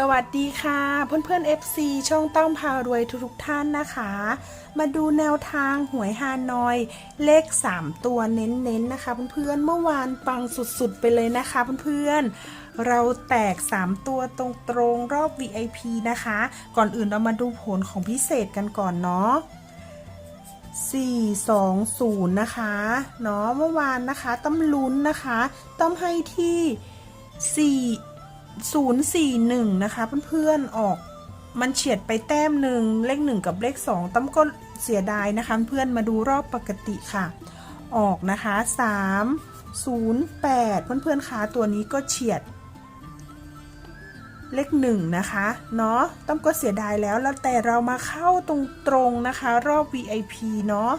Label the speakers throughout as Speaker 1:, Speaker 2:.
Speaker 1: สวัสดีค่ะเพื่อนเพื่อนๆ FC ช่องต้องพารวยทุกๆท่านนะคะ มาดูแนวทางหวยฮานอย เลข 3 ตัวเน้นๆนะคะเพื่อนๆเมื่อวานปังสุดๆไปเลยนะคะเพื่อนๆเราแตก 3 ตัวตรงๆรอบ VIP นะคะ ก่อนอื่นเรามาดูผลของพิเศษกันก่อนเนาะ4 2 0 นะคะเนาะเมื่อวานนะคะต้มลุ้นนะคะ ต้มให้ที่ 4 041 นะคะ เพื่อนๆออกมันเฉียดไปแต้มหนึ่งเลขหนึ่งกับเลขสองต้มก็เสียดายนะคะ เพื่อนมาดูรอบปกติค่ะ ออกนะคะ3 0 8เพื่อนๆคะตัวนี้ก็เฉียด เลขหนึ่งนะคะเนาะต้มก็เสียดายแล้วแล้วแต่เรามาเข้าตรงๆนะคะ รอบ VIP เนาะ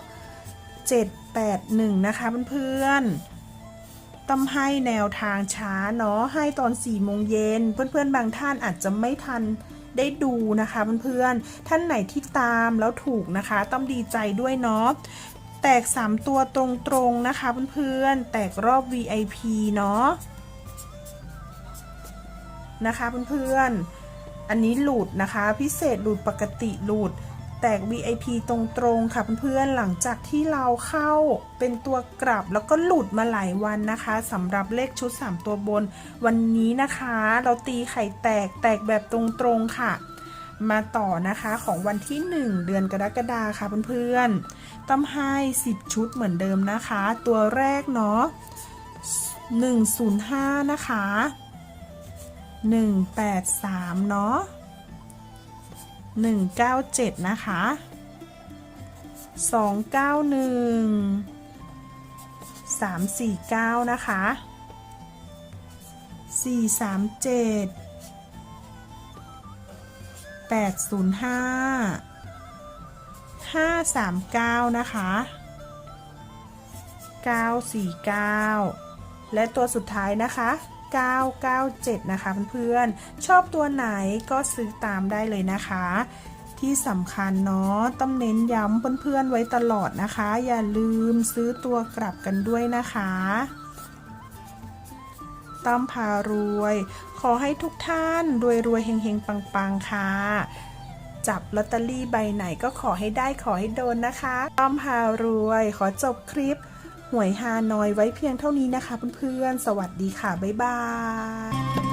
Speaker 1: 781 นะคะเพื่อนๆ ต้องให้แนวทางช้าเนาะให้ตอน4โมงเย็นเพื่อนๆ บางท่านอาจจะไม่ทันได้ดูนะคะเพื่อนๆท่านไหนที่ตามแล้วถูกนะคะต้องดีใจด้วยเนาะแตก 3 ตัวตรงๆนะคะเพื่อนๆแตกรอบ VIP เนาะนะคะเพื่อนๆอันนี้หลุดนะคะ พิเศษหลุดปกติหลุด แตก VIP ตรงๆค่ะเพื่อนๆหลังจากที่เราเข้าเป็นตัวกลับแล้วก็หลุดมาหลายวันนะคะสำหรับเลขชุด 3 ตัวบน วันนี้นะคะ เราตีไข่แตกแตกแบบตรงๆค่ะ มาต่อนะคะของวันที่ 1 เดือนกรกฎาค่ะเพื่อนๆต้องให้ 10 ชุดเหมือนเดิมนะคะ ตัวแรกเนาะ105 นะคะ 183 เนาะ 197 นะคะ 291 349 นะคะ 437 805 539 นะคะ 949 และตัวสุดท้ายนะคะ 997 นะคะเพื่อนๆ ชอบตัวไหนก็ซื้อตามได้เลยนะคะ ที่สำคัญเนาะต้องเน้นย้ำเพื่อนๆไว้ตลอดนะคะ อย่าลืมซื้อตัวกลับกันด้วยนะคะต้อมพารวย ขอให้ทุกท่านรวยรวยๆเฮงๆปังๆค่ะ จับลอตเตอรี่ใบไหนก็ขอให้ได้ขอให้โดนนะคะ ต้อมพารวย ขอจบคลิป หวยฮานอยไว้เพียงเท่านี้นะคะเพื่อนๆ สวัสดีค่ะ บ๊ายบาย